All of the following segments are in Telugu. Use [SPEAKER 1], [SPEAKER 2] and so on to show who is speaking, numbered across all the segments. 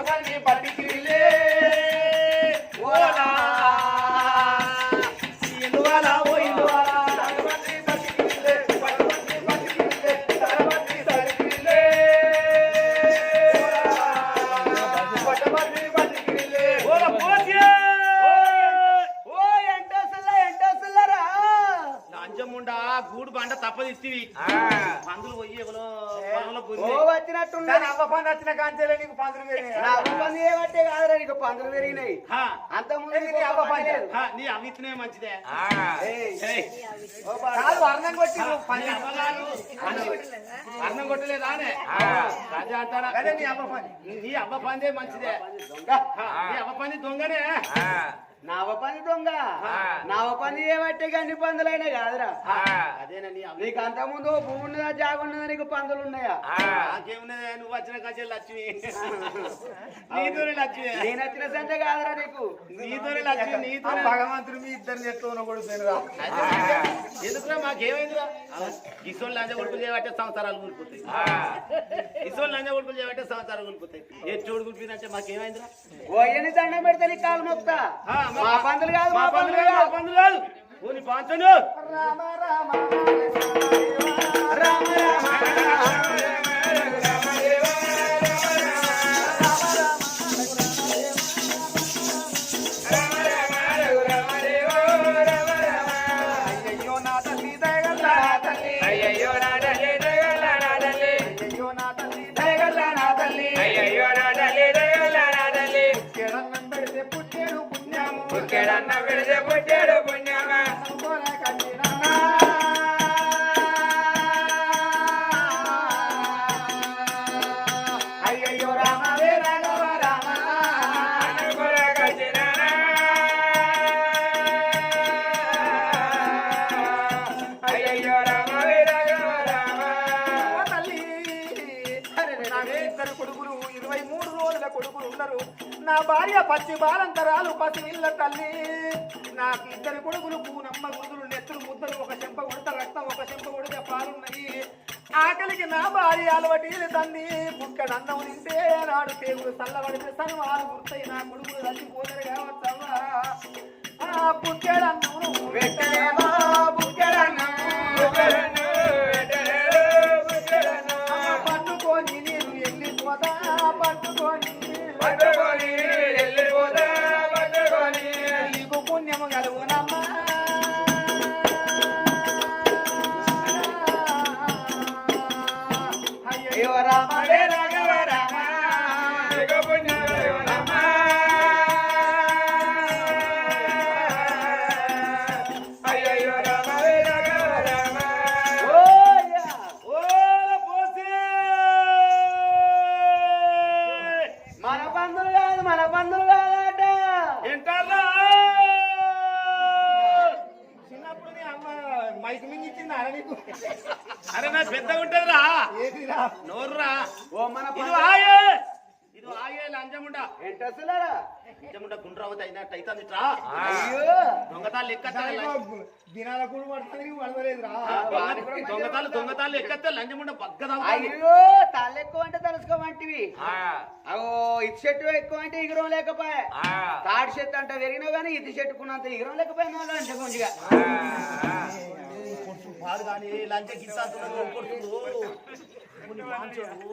[SPEAKER 1] పట్టమని పట్టికిరిలే పందులు
[SPEAKER 2] పెరిగినాయి.
[SPEAKER 1] హా,
[SPEAKER 3] అంత ముందు
[SPEAKER 2] నీ అవ్వ పని
[SPEAKER 3] లేదు.
[SPEAKER 1] హా, నీ అవిత్నే మంచిదే.
[SPEAKER 2] కాదు వర్ణం కొట్టి
[SPEAKER 1] నీ అన్నం కొట్టలేదానే రాజా అంటారా?
[SPEAKER 2] అదే నీ అవ్వ పని
[SPEAKER 1] నీ అవ్వ పందే మంచిదే. హా, నీ అవ్వ పని దొంగనే.
[SPEAKER 3] నావ పని దొంగ. పని ఏమంటే అన్ని పందులైనా కాదురా.
[SPEAKER 1] అదేనా నీ అవ్వ
[SPEAKER 3] నీకు అంత ముందు భూమి ఉన్నదా జాగ ఉన్నదా నీకు పందులు ఉన్నాయా?
[SPEAKER 1] నాకేమున్నదే? నువ్వు వచ్చిన కచ్చే లక్ష్మి. నీతోనే లక్ష్మి.
[SPEAKER 3] నేను వచ్చిన సంటే కాదురా నీకు.
[SPEAKER 1] నీతోనే లక్ష్మి
[SPEAKER 2] ఆ
[SPEAKER 1] నీతోనే
[SPEAKER 2] భగవంతుడు మీ ఇద్దరిని చెట్లు ఉన్న కూడా పోయినరా
[SPEAKER 1] ఎందుకురా? మాకేమైందిరా? కిషోర్ లంజ కొడుకులు చేయబట్టే సంవత్సరాలు కూలిపోతాయి కిషోర్ లంజ కొడుకులు చేయబట్టే సంవత్సరాలు కూలిపోతాయి ఏ చోడు కూలిపోయినంటే మాకేమైందిరా?
[SPEAKER 3] ఓయని దండం పెడితే నీ కాలు మొక్తా?
[SPEAKER 1] ఆ,
[SPEAKER 3] మా పందులు కాదు
[SPEAKER 1] మా పందులు కాదు. మా పందులు కాదు. పోనీ పాంచను
[SPEAKER 2] రామ రామ
[SPEAKER 3] రామ రామ
[SPEAKER 2] రామ పచ్చి బాలంతరాలు పసి ఇళ్ళ తల్లి. నాకు ఇద్దరు కొడుకులు పూనమ్మ గుడుగులు నెత్తులు ముద్దలు ఒక చెంప కొడితే రక్తం ఒక చెంప కొడితే పాలున్నాయి ఆకలికి నా భార్య అలవాటి తంది బుక్కడు అన్నం తింటే నాడు పేగులు చల్లబడితే సన్మాలు గుర్తాయి. నా కొడుకులు చచ్చిపోతారు కావచ్చవ్వా. ఆ బుక్కడు
[SPEAKER 3] మన పందులు కాదట.
[SPEAKER 1] ఏంటారా
[SPEAKER 2] చిన్నప్పుడు నీ అమ్మ మైక్ మింగిచ్చింది అర నీకు?
[SPEAKER 1] అరే నా పెద్దగా ఉంటదిరా
[SPEAKER 2] ఏదిరా?
[SPEAKER 1] నోర్రా.
[SPEAKER 3] ఓ మన
[SPEAKER 1] ఇది ఆయే లంజముండా
[SPEAKER 3] ఎంటోసల్లరా
[SPEAKER 1] లంజముండా గుండ్రావతి అయినట్టు అవుతుంది ఇట్రా
[SPEAKER 3] అయ్యో.
[SPEAKER 1] దొంగతాళ్ళు ఎక్కత్తే
[SPEAKER 2] దినాల కూడా పడుతుంది పడవలేదురా
[SPEAKER 1] దొంగతాళ్ళు దొంగతాళ్ళు ఎక్కత్తే లంజముండా బగ్గదావుతుంది
[SPEAKER 3] అయ్యో తాళ్ళు ఎక్కువ అంటే తెలుసుకోమంటివి. అగో ఇది చెట్టు ఎక్కువ అంటే ఇగరం లేకపోయా. తాడి చెట్టు అంటే పెరిగినా కానీ ఇది చెట్టుకున్నంత ఇగరం లేకపోయినా అంటే కొంచెంగా.
[SPEAKER 1] పాడు కానీ లంచ గిస్తాంతున్నారు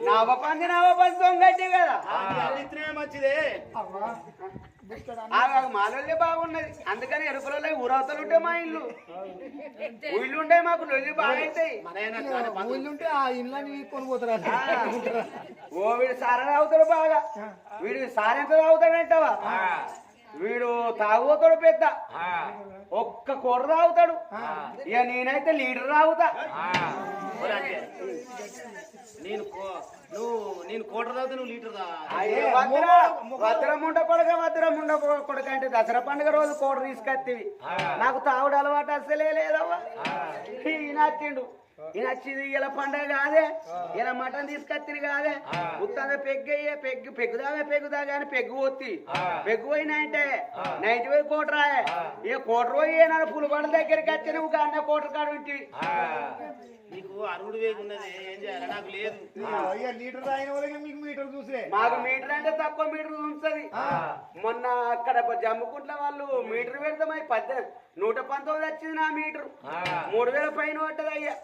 [SPEAKER 3] నవ పంది నవ పంది దొంగట్టి కదా.
[SPEAKER 1] మంచిదే.
[SPEAKER 2] అవ్వా. బుక్కడు
[SPEAKER 3] ఆ మాలొల్లి బాగున్నది. అందుకని ఎరుకులలో ఊరవతలు ఉంటే మా ఇల్లు. ఊళ్ళు ఉంటే మాకు లొల్లి బాగుంటాయి
[SPEAKER 1] మనైనా
[SPEAKER 2] ఊళ్ళుంటే ఆ ఇళ్ళని కొనుక్కోతారా
[SPEAKER 3] ఓ వీడు సార తాగుతాడు బాగా. వీడు సారెంత తాగుతాడంటావా వీడు తాగుతాడు పెద్ద. ఒక్క కూర తాగుతాడు. ఇక నేనైతే లీటర్ తాగుతా.
[SPEAKER 1] నేను నువ్వు నేను కోటర్ తాగితే నువ్వు లీటర్
[SPEAKER 3] వద్రముండ కొడక కొడక అంటే దసరా పండుగ రోజు కోట తీసుకొత్తివి. నాకు తాగుడు అలవాటు అసలే లేదవ్వా. ఈయన వచ్చిండు ఈయన వచ్చింది ఇలా పండుగ కాదే ఇలా మటన్ తీసుకొత్తిని కాదే. ఉత్తంద పెగ్గయ్యే పెగ్గు పెగ్గుదామే పెగ్గుదా కానీ పెగ్గు పోతి పెగ్గు పోయినా అంటే నైన్టీ పోయి కోట రాయే. ఏ కోట పోయి ఏనాడు పులిబండ దగ్గరికి వచ్చి నువ్వు అన్న కోట కాడు ఉంటుంది
[SPEAKER 1] నీకు అరువుడు వేగు ఉన్నది. ఏం చేయాలి? నాకు లేదు.
[SPEAKER 2] అయ్యా లీటర్ అయిన వాళ్ళకి మీకు మీటర్ చూసే
[SPEAKER 3] మాకు మీటర్ అంటే తక్కువ మీటర్ ఉంచది మొన్న అక్కడ జమ్ముకుంట్ల వాళ్ళు మీటర్ పెడతామని పద్దెనిమిది నూట పంతొమ్మిది వచ్చింది నా మీటర్. మూడు వేల పైన పడ్డది అయ్యా?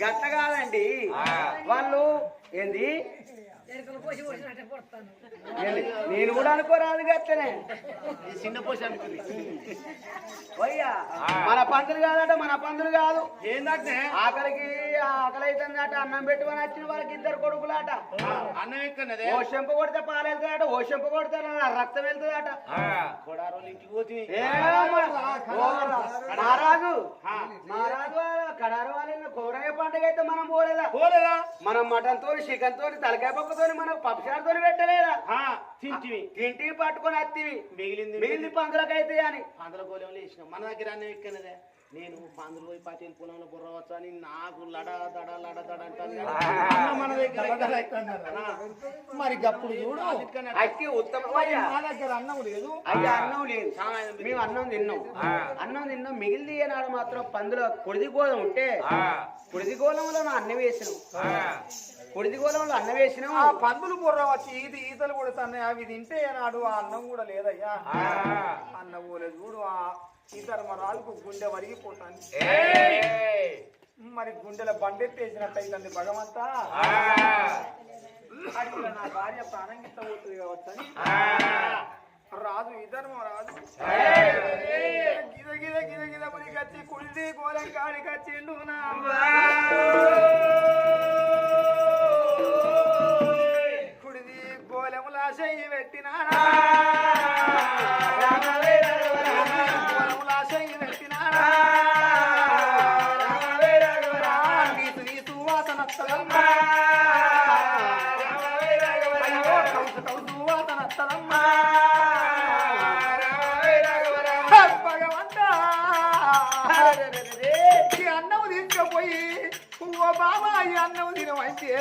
[SPEAKER 3] గట్ల కాదండి. వాళ్ళు ఏంది? నేను కూడా అనుకోరాదు గట్లనే
[SPEAKER 1] ఈ చిన్న పోష
[SPEAKER 3] మన పందులు కాదట మన పందులు కాదు.
[SPEAKER 1] ఏందంటే
[SPEAKER 3] ఆకలికి ఆకలి అవుతుందట అన్నం పెట్టుకొని వచ్చిన వాళ్ళకి ఇద్దరు కొడుకులాట.
[SPEAKER 1] అన్నం ఎక్కన్నదే?
[SPEAKER 3] ఓ చెంప కొడితే పాలు వెళ్తాడట ఓ చెంప కొడితే రక్తం వెళ్తుందట. మహారాజు మహారాజు కడారు వాళ్ళ కూరగాయ పండుగ అయితే మనం పోలేదా?
[SPEAKER 1] పోలేదా?
[SPEAKER 3] మనం మటన్ తోని చికెన్ తోని తలకాయ పప్పుతోని మనం పప్పుచారు తోని పెట్టలేదా
[SPEAKER 1] తింటివి.
[SPEAKER 3] ఇంటికి పట్టుకొని అత్తివి.
[SPEAKER 1] మిగిలింది
[SPEAKER 3] మిగిలింది పందులకైతే అని
[SPEAKER 1] పందుల గోళంలో వేసినాం. మన దగ్గర అన్నం ఎక్కనదే. నేను పందులు పోయి పాటీలు పొలంలో బుర్రవచ్చు అని నాకు లడ దడ లడ దడ మన దగ్గర?
[SPEAKER 2] మరి గప్పుడు చూడు.
[SPEAKER 3] అక్కి ఉత్తమ
[SPEAKER 2] మా దగ్గర అన్నం లేదు.
[SPEAKER 3] అయ్యా అన్నం లేదు. మేము అన్నం తిన్నాం. అన్నం తిన్నాం. మిగిలింది ఏనాడు మాత్రం పందుల కుడిది గోళం ఉంటే కుడిది గోళంలో నా అన్నం వేసినాం. కుడిది గోళంలో అన్నం వేసినాం.
[SPEAKER 2] ఆ పందులు బుర్ర వచ్చి ఈత ఈతలు కూడా తన్నాయి అవి తింటే నాడు ఆ అన్నం కూడా లేదయ్యా. అన్నం పోలేదు చూడు ఆ సీతారామరాజుకు గుండె వరిగిపోతాను మరి గుండెల బండెత్తేసినట్టయితుంది భగవంతా. నా భార్య ప్రాణం పోతుంది కావచ్చని రాజు ఇద్దరు రాజు. గిద గిద గిద గిద మరి కచ్చి కుళ్ళి గోలం కాడి కచ్చిండు నా. కుడిది గోలముల చెయ్యి పెట్టినాడా అన్నం తినమంటే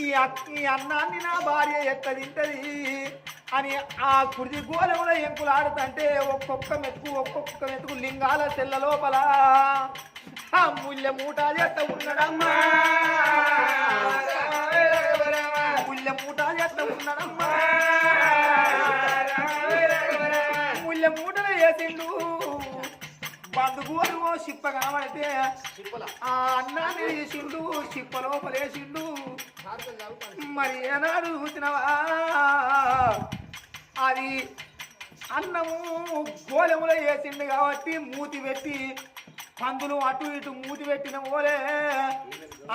[SPEAKER 2] ఈ ఈ అన్నాన్ని నా భార్య ఎట్ట తింటది అని ఆ కుడిది గోలముల ఎంకులు ఆడుతుంటే ఒక్కొక్క మెతుకు ఒక్కొక్క మెతుకు లింగాల తెల్ల లోపల ఆ ముళ్ళ మూట చేత ఉన్నడమ్మా ముళ్ళ మూట చేత ఉన్నడమ్మా ముళ్ళ మూటలు వేసిండు బంధుగోలు సిప్ప కనబడితే ఆ అన్నాన్ని వేసిండు సిప్ప లోపలేసిండు. మరి ఏనాడు చూసినవా? అది అన్నము గోలెములో వేసిండు కాబట్టి మూతి పెట్టి పందులు అటు ఇటు మూతి పెట్టిన పోలే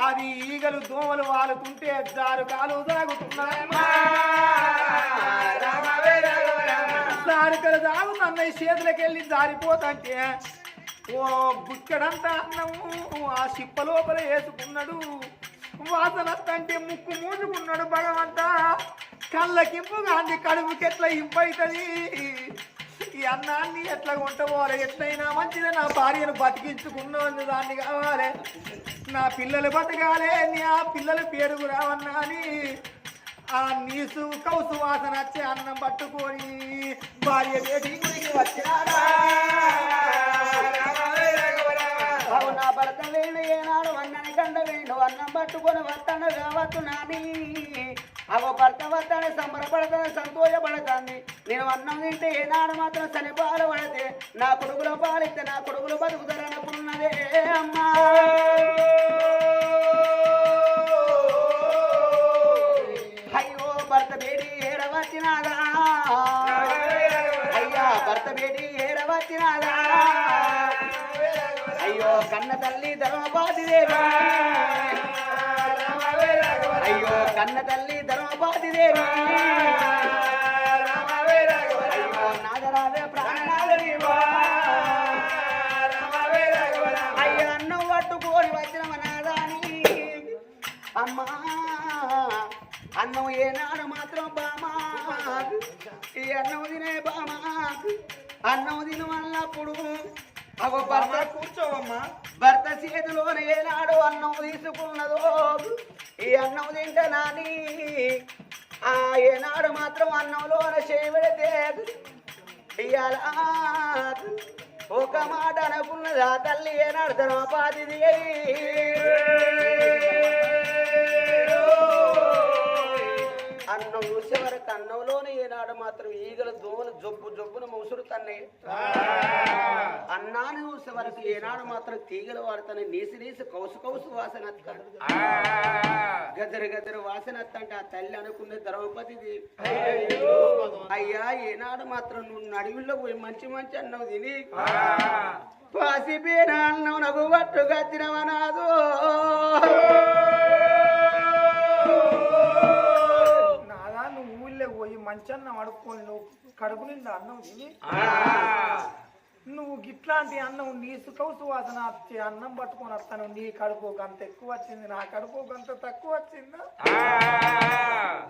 [SPEAKER 2] అది ఈగలు దోమలు వాలుతుంటే జారు కాలు తాగుతున్నాయమ్మా జారుకలు తాగుతున్న అన్నయ్య చేతులకి వెళ్ళి జారిపోతంటే ఓ బుక్కడంతా అన్నము ఆ సిప్ప లోపల వేసుకున్నాడు. వాసన ముక్కు మూసుకున్నాడు భగవంత కళ్ళకింపు కాంది కడుపుకి ఎట్లా ఇంపైతుంది. ఈ అన్నాన్ని ఎట్లా కొంటపోవాలి ఎట్లయినా మంచిదే. నా భార్యను బతికించుకున్నాను దాన్ని కావాలి. నా పిల్లలు బతకాలే నీ ఆ పిల్లల పేరు రావన్నా అని. ఆ నీసు కౌసు వాసన వచ్చే అన్నం పట్టుకొని భార్య వేడి గురికి
[SPEAKER 3] అవు నా భర్త వేణు ఏనాడు అన్నని కండ వేణు అన్నం పట్టుకొని వస్తాను కావచ్చు నాని. అవ భర్త వస్తానే సంబరపడతాను సంతోషపడతాంది. నేను అన్నం తింటే ఏనాడు మాత్రం చనిపాలు పడితే నా కొడుకులో పాలిస్తే నా కొడుకులు బతుకుతారనుకున్నదే అమ్మా. కన్న తల్లి ధర్మపాతి దేవి. అయ్యో కన్న తల్లి ధర్మపాతి దేవి. అయ్యో నాదరావే ప్రాణనాదరివా అయ్యో అన్నం పట్టుకొని వచ్చిన నాదాని. అమ్మా అన్నం ఏనాడు మాత్రం బామా. ఈ అన్నం తినే బామా. అన్నం తిన భర్త
[SPEAKER 2] కూర్చోవమ్మా.
[SPEAKER 3] భర్త చేతిలోనే ఏనాడు అన్నం తీసుకున్నదో. ఈ అన్నం తింటే నాని ఆ ఏనాడు మాత్రం అన్నంలోన చేయబడితే ఇయ్యాల. ఒక మాట అనుకున్నది తల్లి? ఏనాడు ధర్మపాతిది అన్నం చూసే వరకు అన్నంలోనే ఏనాడు మాత్రం ఈగల దోమలు జబ్బు జబ్బున ముసురు తన్నయ్య అన్నాన్ని చూసే వరకు ఏనాడు మాత్రం తీగలు వాడుతానే నీసి నీసి కౌసు కౌసు వాసన గజర గదరు గదరు వాసన అత్తంటే ఆ తల్లి అనుకునే ద్రౌపదిది. అయ్యా ఏనాడు మాత్రం నువ్వు నడివిలో పోయి మంచి మంచి అన్నం తిని. పాసిపోయిన అన్నం నవ్వు పట్టు గచ్చినవనాదు
[SPEAKER 2] మంచి అన్నం అడుక్కొని నువ్వు కడుపు నిండా అన్నం తిని నువ్వు గిట్లాంటి అన్నం నీ సుఖౌసు వాసన వచ్చే అన్నం పట్టుకొని వస్తాను. నీ కడుపుకు అంత ఎక్కువ వచ్చింది నా కడుపుకు అంత తక్కువ వచ్చిందా?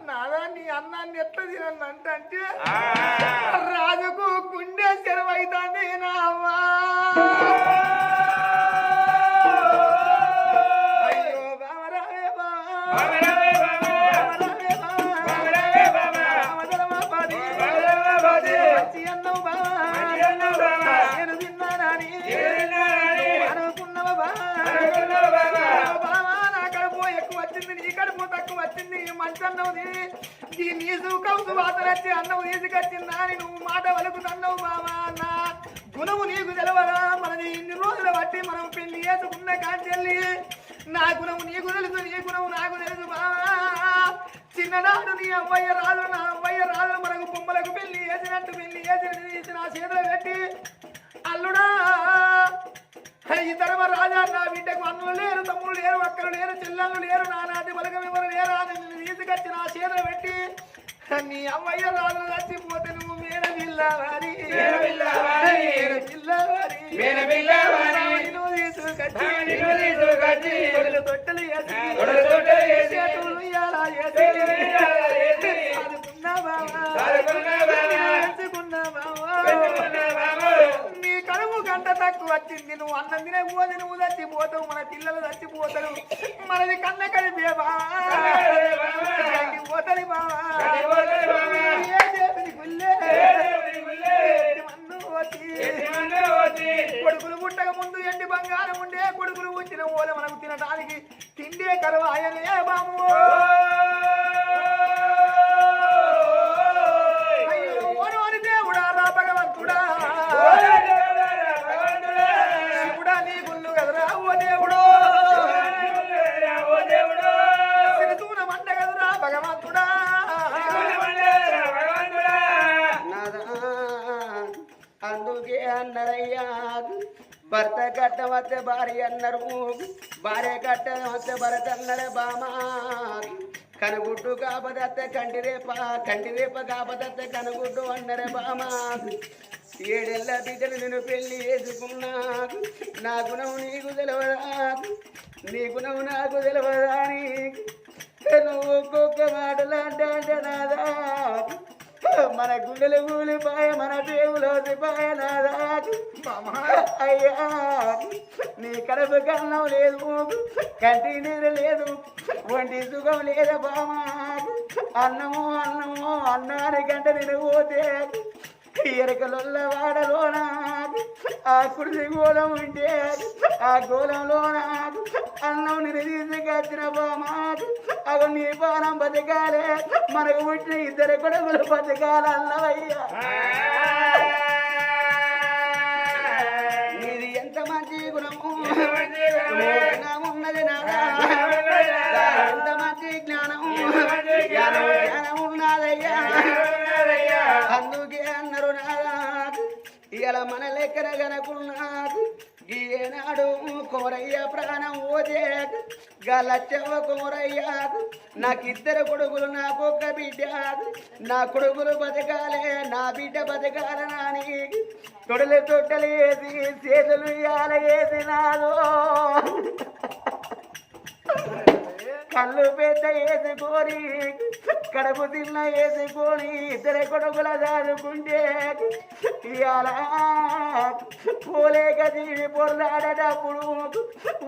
[SPEAKER 2] నాదా నీ అన్నాన్ని ఎట్లా తినను అంటే రాజుకు గుండె చెరవైతాంది నా నాకు వచ్చింది మంచి అన్నం ఈ నీసు కౌసు వాసన వచ్చి అన్నం తీసుకొచ్చిందా? అని నువ్వు మాట వలుకుతున్నావు బావా అన్న. గుణము నీకు తెలవరా మనది ఇన్ని రోజుల బట్టి మనం పెళ్ళి చేసుకున్న కాంచెల్లి. నా గుణము నీకు తెలుసు నీ గుణము నాకు తెలుసు బావా చిన్ననాడు నీ అవ్వయ్య రాదు నా అవ్వయ్య రాదు మనకు బొమ్మలకు పెళ్ళి వేసినట్టు పెళ్ళి చేసి తీసి నా చేతిలో పెట్టి అల్లుడా ఈ తరమ రాజా నా బిడ్డకు అన్నులు లేరు తమ్ముడు లేరు అక్కలు లేరు చెల్లెళ్ళు లేరు నా నాటి బలగం ఎవరు లేరు నిన్ను తీసుకొచ్చి నా చేతిలో పెట్టి నీ అమ్మయ్య రాజు చచ్చిపోతే నువ్వు పిల్లవారి నువ్వు తీసుకొచ్చి కడుపు తక్కువ వచ్చింది నువ్వు అన్నం తినకపోతే నువ్వు చచ్చిపోతావు మన పిల్లలు చచ్చిపోతారు. మనది కన్న కలిపే బావా.
[SPEAKER 4] కలిపే బావా.
[SPEAKER 2] కొడుకులు పుట్టక ముందు ఎండి బంగారం ఉండే కొడుకులు పుట్టిన ఓల మనకు తినడానికి తిండే కరువాయనే
[SPEAKER 3] కట్ట వస్తే భార్య అన్నారు. భార్య కట్ట వస్తే భరత అన్నరే బామా కనుగుడ్డు కాపదత్తే కంటి రేప కంటి రేప కాపదత్తే కనుగుడ్డు అన్నరే బామా ఏడెల్ల బిడ్డలు నేను పెళ్ళి చేసుకున్నా. నా గుణం నీకు తెలియదా నీ గుణం నాకు తెలవదా నీకు నువ్వు ఒక్కొక్క మాటలంటే నాదా? మన గుండెలు కూలిపాయ మన దేవులో పాయ అయ్యా నీ కడప కన్నం లేదు కంటి నీరు లేదు ఒంటి సుఖం లేదు బామా. అన్నము అన్నము అన్నానికంటే నేను పోతే ఎరకలొల్ల వాడలోన ఆ కుడిసి గోళం ఉంటే ఆ గోళంలోన అన్నం నేను తీసుకొచ్చిన బామా అవి నీ బాణం బతకాలే. మనకు పుట్టిన ఇద్దరు కొడుకులు బతకాలన్నవయ్యా. మన లెక్కన గనకున్నాడు ఈనాడు కోరయ్య ప్రాణం ఓదే గలచ్చవ కోరయ్య నాకిద్దరు కొడుకులు నాకొక్క బిడ్డ నా కొడుకులు బతకాలే నా బిడ్డ బతకాల నాని తొడలు తొట్టలు వేసి చేతులు ఇయాల వేసి నాదో కళ్ళు పెద్ద వేసుకొని కడుపు తిన్న వేసుకొని ఇద్దరు కొడుకుల చదువుకుంటే ఇవాళ పోలేక తీడి పొరలాడేటప్పుడు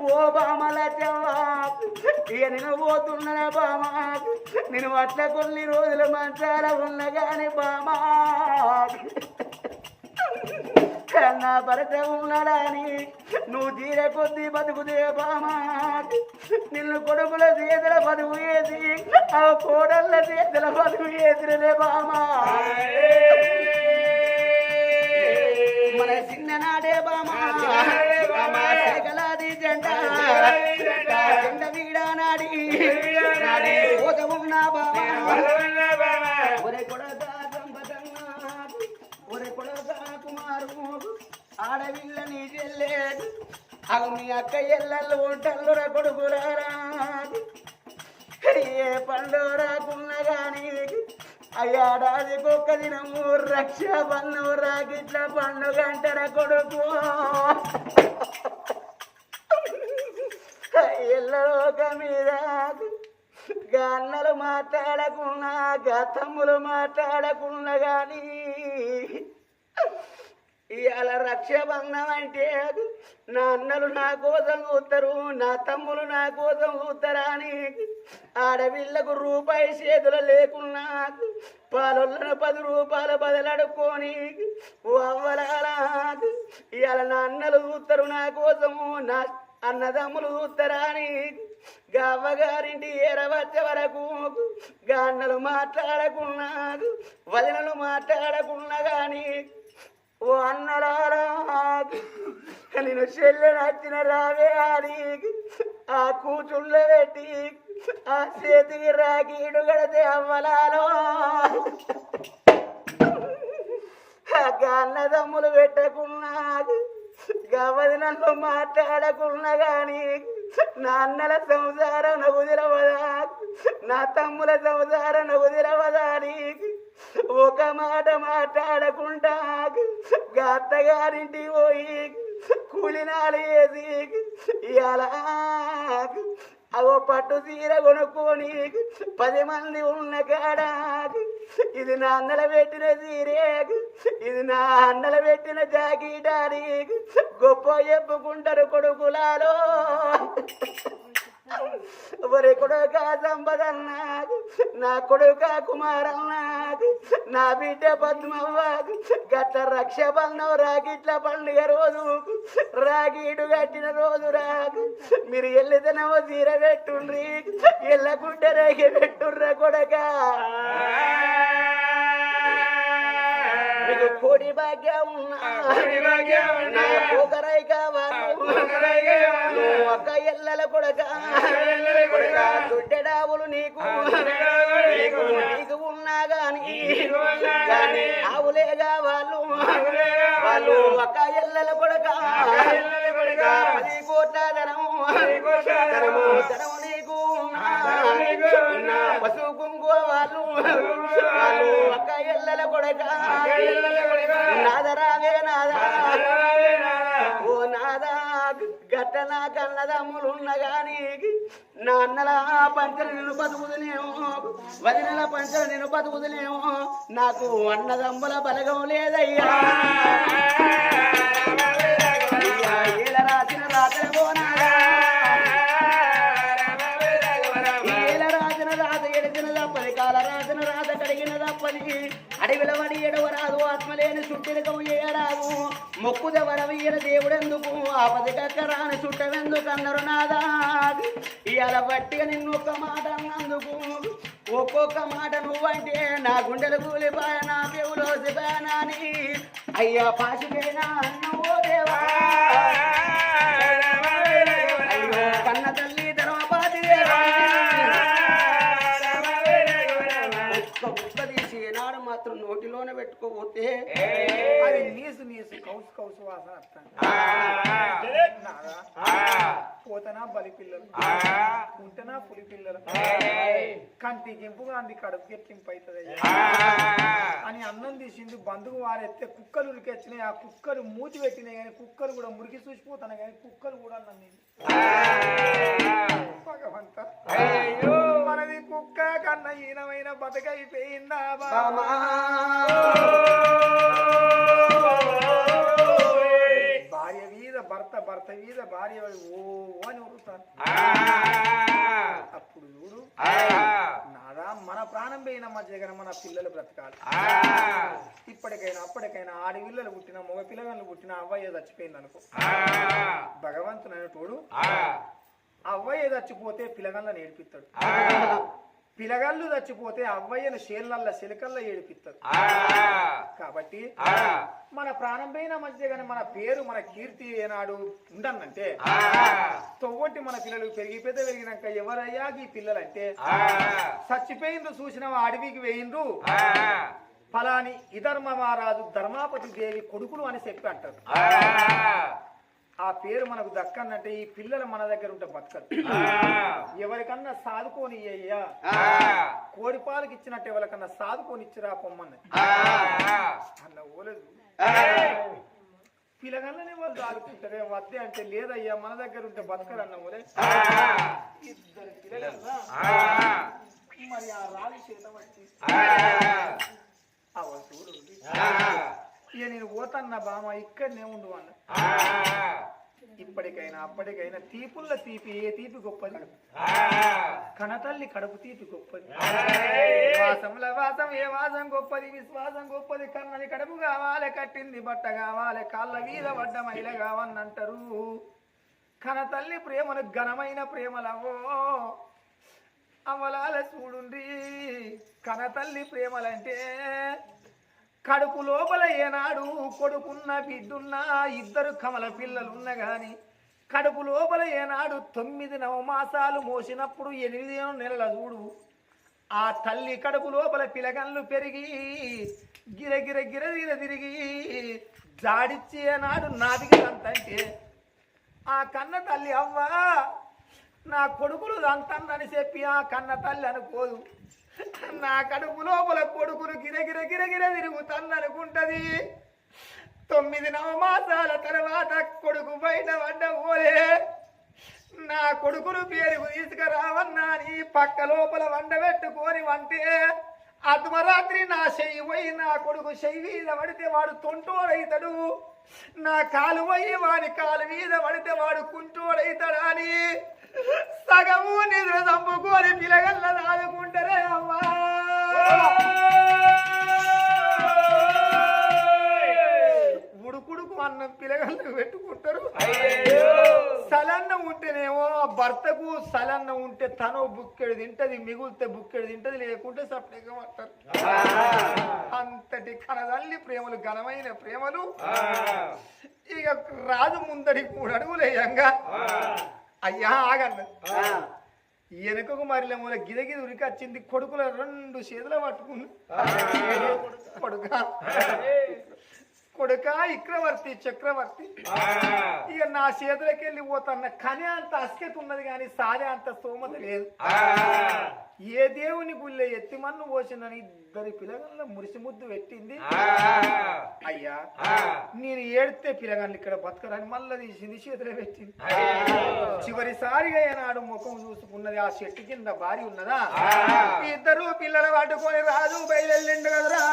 [SPEAKER 3] ఓ బామల ఇక నేను పోతున్న బామ? నేను అట్ల కొన్ని రోజులు మంచాల ఉన్న కానీ బామా. కన్నా భరత ఉన్నాడని నువ్వు తీరే కొద్ది బతుకుదే బామా. నిన్ను కొడుకుల చేతుల బతుకు వేసి ఆ కోడళ్ళ చేతుల బతుకు వేసిరే బామా. మన చిన్ననాడే బామా. శేఖలాది జంట జెండ వీడానాడి నాడి. పోత ఉన్నా బామా. ఒరే కుమారు ఆడవిల్ల నీ చెల్లేడు అవి మీ అక్క ఎల్లలు ఉంటారు కొడుకురారా ఏ పండు రాకున్నా కానీ అయ్యాడాది ఒక్క దినము రక్ష పన్ను రాగిట్ల పండుగ అంటారా కొడుకు. ఎల్లలోక మీద గన్నలు మాట్లాడకున్నా గతములు మాట్లాడకున్నా కానీ ఇవాళ రక్షాబంధం అంటే నా అన్నలు నా కోసం చూస్తారు నా తమ్ములు నా కోసం చూస్తారా అని. ఆడపిల్లకు రూపాయి చేతులు లేకున్నా పాలొల్లను పది రూపాయలు బదలడుకొని ఓ అవ్వలాలా ఇవాళ నా అన్నలు చూస్తారు నా కోసము నా అన్నదమ్ములు చూస్తారా అని. గవ్వగారింటి ఎరవచ్చ వరకు గన్నలు మాట్లాడకున్నా వదినలు మాట్లాడకున్నా కానీ ఓ అన్నరారా నేను చెల్లె నచ్చిన రావే అని ఆ కూచుళ్ళ పెట్టి ఆ చేతికి రాకీడు కడితే అమ్మలాలో అన్నదమ్ములు పెట్టకున్నా గవది నన్ను మాట్లాడకున్నా కానీ నా అన్నల సంసారం నవ్వు తెరవదా నా తమ్ముల సంసారం నవ్వు తెరవదా నీకు ఒక మాట మాట్లాడకుండా అత్తగారింటి పోయి కూలినాలు వేసి ఇలా అవో పట్టు చీర కొనుక్కొని పది మంది ఉన్న కాడ ఇది నా అన్నల పెట్టిన చీరే ఇది నా అన్నల పెట్టిన జాకీటారీ గొప్ప చెప్పుకుంటారు కొడుకులాలో. ఒరే కొడుక సంపదన్నాకు నా కొడుక కుమారన్నాకు నా బిడ్డ పద్మవ్వకు గట్ల రక్ష బంధం రాగిట్ల పండుగ రోజు రాగీడు కట్టిన రోజు రాకు మీరు ఎల్లితనమో తీర పెట్టుండ్రి ఎల్లకుంటే రేగ పెట్టుండ్ర కొడక మీకు కోడి భాగ్యం ఉన్నా నా పోకరై కావాలి ఒక్క ఎల్లల కొడక. దొడ్డెడావులు నీకు. నీకు. ఉన్నా గాని. ఆవులే కావాళ్ళు వాళ్ళు. ఒక్క ఎల్లల కొడక. పది కోట్ల ధనము. నా కన్నదమ్ములున్న గాని నా అన్నల పంచలు నేను బతుకుదలేమో వదినల పంచలు నేను బతుకుదలేమో నాకు అన్నదమ్ముల బలగం లేదయ్యా. తప్పని అడవిల వడి ఎడవరాదు ఆత్మలేని చుట్టినకం ఏరాదు మొక్కు వరవీయన దేవుడెందుకు? ఆపది కక్కరాని చుట్టవెందుకు అందరు నాదా? ఇవాళ బట్టిగా నిన్ను ఒక్క మాట అన్నందుకు. ఒక్కొక్క మాట నువ్వంటే నా గుండెలు కూలిపాయ నా దేవులో సిపాయనాని అయ్యా పాసిపోయినా అన్నవో దేవా?
[SPEAKER 2] అది నీసు నీసు. కౌసు కౌసు వాసన పోతనా బలి పిల్లలు. ఉంటనా పులి పిల్లలు. కంటి గింపుగా అంది కడుపు ఎట్లింపు అవుతుంది అని అన్నం తీసింది బంధువు వారెత్తే కుక్కలు ఉరికొచ్చినాయి. ఆ కుక్కలు మూతి పెట్టినాయి కానీ కుక్కలు కూడా మురికి చూసిపోతాను కానీ కుక్కలు కూడా అన్నం తిని. భగవంత. మనది కుక్క కన్న హీనమైన బతకైపోయిందా
[SPEAKER 3] బామా.
[SPEAKER 2] మీద భార్య ఓ అని అప్పుడు చూడు నాదా మన ప్రాణం పోయిన మధ్య మన పిల్లలు బ్రతకాలి. ఇప్పటికైనా అప్పటికైనా ఆడపిల్లలు పుట్టిన మగ పిల్లగాళ్ళు పుట్టిన అవ్వయ్య చచ్చిపోయింది అనుకో. భగవంతుడు అనేటోడు అవ్వయ్య చచ్చిపోతే పిల్లగాళ్ళని ఏడిపిస్తాడు. పిల్లగాళ్ళు చచ్చిపోతే అవ్వయ్యను శేళ్ళల్ల శిలకల్ల ఏడిపిస్తాడు కాబట్టి మన ప్రాణం మధ్య కానీ మన పేరు మన కీర్తి ఏనాడు ఉండనంటే తొవ్వటి మన పిల్లలు పెరిగి పెద్ద పెరిగినాక ఎవరయ్యా ఈ పిల్లలంటే చచ్చిపోయిండ్రు చూసిన అడవికి వేయిండ్రు? ఫలాని ఇధర్మ మహారాజు ధర్మాపతి దేవి కొడుకులు అని చెప్పి అంటారు. పేరు మనకు దక్కనంటే ఈ పిల్లలు మన దగ్గర ఉంటే బతకదు ఎవరికన్నా సాదుకొని అయ్యా కోడి పాలకి ఇచ్చినట్టు ఎవరికన్నా సాదుకొని ఇచ్చిరా పొమ్మని. అన్న ఓలేదు. పిల్లగాళ్ళనే వాళ్ళు దాడుకుంటారే వద్దే అంటే లేదయ్యా మన దగ్గర ఉంటే బతకరు అన్న ఓలే ఇద్దరు పిల్లగల్లా మరి ఆ రాజు చేత వచ్చి ఆ. చూడు. ఇక నేను పోతన్న బామ ఇక్కడనే ఉండు అన్న. ఇప్పటికైనా అప్పటికైనా తీపుల్ల తీపి ఏ తీపి గొప్పది? కనతల్లి కడుపు తీపి గొప్పది. వాసంల వాసం ఏ వాసం గొప్పది? విశ్వాసం గొప్పది. కన్నని కడుపు కావాలి కట్టింది బట్ట కావాలి. కాళ్ళ మీద పడ్డ మైల కావన్నంటారు. కనతల్లి ప్రేమను ఘనమైన ప్రేమలవో అమలాల చూడుండ్రి. కనతల్లి ప్రేమలంటే కడుపు లోపల ఏనాడు కొడుకున్న బిడ్డున్న ఇద్దరు కమల పిల్లలున్న గాని కడుపు లోపల ఏనాడు తొమ్మిది నవమాసాలు మోసినప్పుడు ఎనిమిది నెలల చూడు. ఆ తల్లి కడుపు లోపల పిలగన్లు పెరిగి గిరగిర గిరగిర తిరిగి జాడిచ్చే ఏనాడు నాదికి అంతంటే ఆ కన్న తల్లి అవ్వా నా కొడుకులు అంతందని చెప్పి ఆ కన్న తల్లి అనుకోదు. నా కడుపు లోపల కొడుకులు గిరగిర గిరగిర తిరుగుతాననుకుంటది తొమ్మిది నవమాసాల తర్వాత కొడుకు బయట పడ్డ ఓలే. నా కొడుకును పేరుకు తీసుకురావన్నా అని పక్క లోపల వండబెట్టుకొని వంటే. అర్ధమరాత్రి నా చెయ్యి పోయి నా కొడుకు చెయ్యి మీద పడితే వాడు తొంటోడైతాడు. నా కాలు పోయి వాడి కాలు మీద పడితే వాడు కుంటోడైతాడా అని. సగము నిద్ర చంపుకొని పిలగల్ల దాదుకుంటారే అమ్మ ఉడుకుడుకు అన్నం పిలగల్లకు పెట్టుకుంటారు. సలన్నం ఉంటేనేమో ఆ భర్తకు సలన్నం ఉంటే తను బుక్కెడు తింటది మిగులితే బుక్కెడు తింటది లేకుంటే సపరేట్గా పట్టారు అంతటి కనదల్లి ప్రేమలు ఘనమైన ప్రేమలు. ఇక రాజు ముందడి మూడు అడుగులు వేయంగా. అయ్యా ఆగన్న వెనుకకు మరిల మూల గిదగిది ఉరికి వచ్చింది కొడుకుల రెండు చేతులు పట్టుకుంది కొడుక. కొడుక ఇక్రవర్తి చక్రవర్తి. ఇక నా చేతులకి వెళ్ళి పోతన్న కనే అంత అస్కెత ఉన్నది కానీ సాదే అంత స్తోమత లేదు. ఏ దేవుని గుళ్ళే ఎత్తి మన్ను పోసిందని ఇద్దరి పిల్లగాళ్ళ మురిసి ముద్దు పెట్టింది. అయ్యా నేను ఏడితే పిల్లగాళ్ళు ఇక్కడ బతకరని మళ్ళీ తీసింది చేతిలో పెట్టింది. చివరిసారిగా ఏనాడు ముఖం చూసుకున్నది ఆ చెట్టు కింద భార్య ఉన్నదా? ఇద్దరు పిల్లలు పట్టుకొని రాజు బయలుదేరిండు కదరా.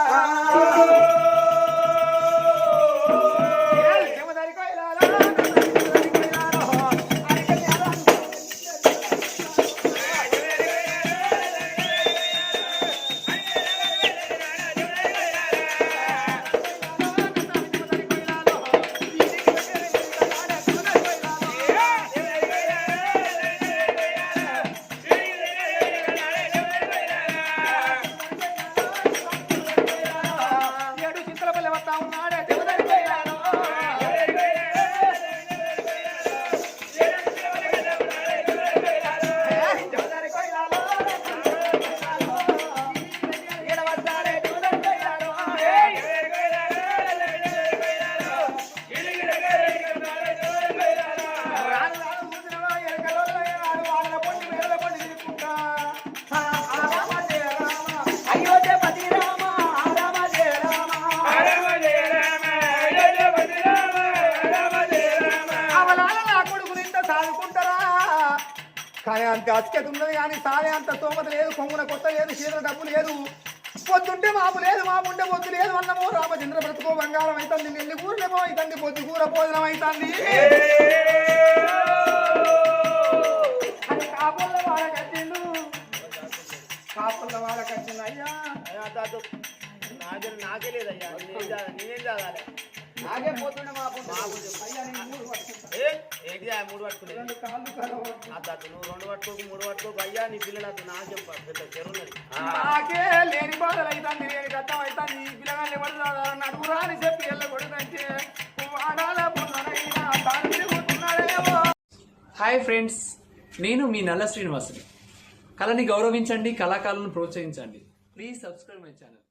[SPEAKER 2] స్తోమత లేదు కొంగున కొత్త లేదు చేతుల డబ్బు లేదు. పొద్దుంటే మాపు లేదు మాపు ఉంటే పొద్దు లేదు అన్నమో రామచంద్ర బ్రతుకో బంగారం అవుతుంది నెల్లి కూరలేమో అవుతుంది పొద్దు కూర భోజనం అవుతుంది కాపుల వాళ్ళ కట్టిండు. కాపుల వాళ్ళ కట్టిండు అయ్యా.
[SPEAKER 1] అయ్యా, నాకే నాకే లేదయ్యా. నేనేం చదవాలి? నేనేం చదవాలి
[SPEAKER 3] నాకే పోతుండే మా
[SPEAKER 2] అయ్యా నేను మూడు
[SPEAKER 1] ఏంటి ఆ నువ్వు రెండు పట్టుకోకు మూడు పట్టుకోకు. అయ్యా నీ పెద్ద చెరువున్నది
[SPEAKER 2] నాకే లేని బాధలు గతం ఈ పిల్లగాళ్ళు ఎవరు నడుగురా అని చెప్పి తిరుగుతున్నాడేమో
[SPEAKER 5] హాయ్ ఫ్రెండ్స్ నేను మీ నల్ల శ్రీనివాసుని. కళని గౌరవించండి కళాకారులను ప్రోత్సహించండి. Please subscribe my channel